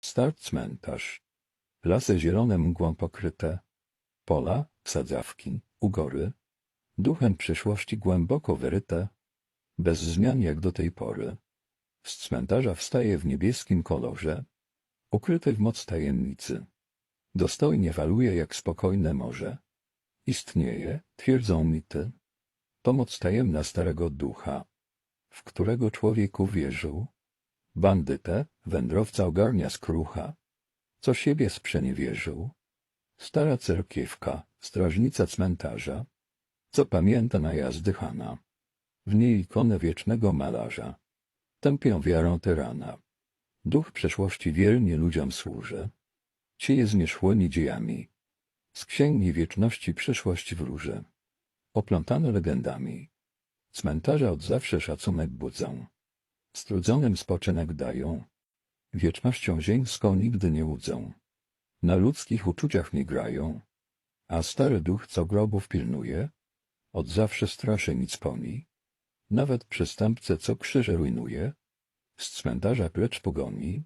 Stary cmentarz. Lasy zielone mgłą pokryte. Pola, sadzawki, ugory. Duchem przyszłości głęboko wyryte. Bez zmian jak do tej pory. Z cmentarza wstaje w niebieskim kolorze. Ukryty w moc tajemnicy. Dostojnie faluje jak spokojne morze. Istnieje, twierdzą mity. Pomoc tajemna starego ducha, w którego człowiek uwierzył. Bandytę, wędrowca ogarnia skrucha, co siebie sprzeniewierzył. Stara cerkiewka, strażnica cmentarza, co pamięta najazdy Hana. W niej ikonę wiecznego malarza. Tępią wiarą tyrana. Duch przeszłości wiernie ludziom służy. Ci je zmierzchłymi dziejami. Z księgi wieczności przyszłość wróży. Oplątane legendami. Cmentarze od zawsze szacunek budzą. Strudzonym spoczynek dają. Wiecznością ziemską nigdy nie łudzą. Na ludzkich uczuciach nie grają. A stary duch, co grobów pilnuje, od zawsze straszy nic poni. Nawet przestępcę, co krzyże rujnuje, z cmentarza precz pogoni.